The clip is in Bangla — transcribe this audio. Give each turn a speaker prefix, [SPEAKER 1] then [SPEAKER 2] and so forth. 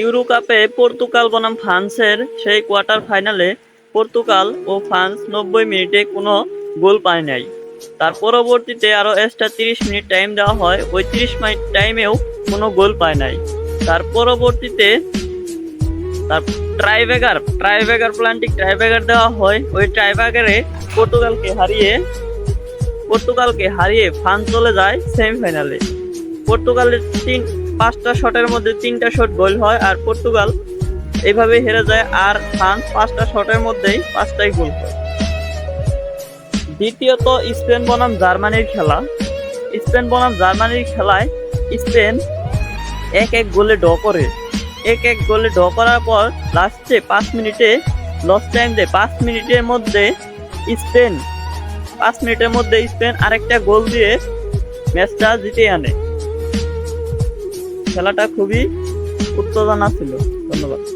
[SPEAKER 1] ইউরো কাপে পর্তুগাল বনাম ফ্রান্সের সেই কোয়ার্টার ফাইনালে পর্তুগাল ও ফ্রান্স নব্বই মিনিটে কোনো গোল পায় নাই। তার পরবর্তীতে আরও এক্সট্রা তিরিশ মিনিট টাইম দেওয়া হয়, ওই তিরিশ মিনিট টাইমেও কোনো গোল পায় নাই। তার পরবর্তীতে তার ট্রাইভেগার ট্রাইভেগার প্লান্টিক ট্রাইভেগার দেওয়া হয়, ওই ট্রাইভেগারে পর্তুগালকে হারিয়ে পর্তুগালকে হারিয়ে ফ্রান্স চলে যায় সেমিফাইনালে পর্তুগালের তিন পাঁচটা শটের মধ্যে তিনটা শট গোল হয় আর পর্তুগাল এভাবে হেরে যায় আর ফ্রান্স পাঁচটা শটের মধ্যেই পাঁচটাই গোল হয় দ্বিতীয়ত স্পেন বনাম জার্মানির খেলা। স্পেন বনাম জার্মানির খেলায় স্পেন এক এক গোলে ড করে। এক এক গোলে ড করার পর লাস্টে পাঁচ মিনিটে লস টাইম দেয়। পাঁচ মিনিটের মধ্যে স্পেন পাঁচ মিনিটের মধ্যে স্পেন আরেকটা গোল দিয়ে ম্যাচটা জিতে আনে। খেলাটা খুবই উত্তেজনা ছিল। ধন্যবাদ।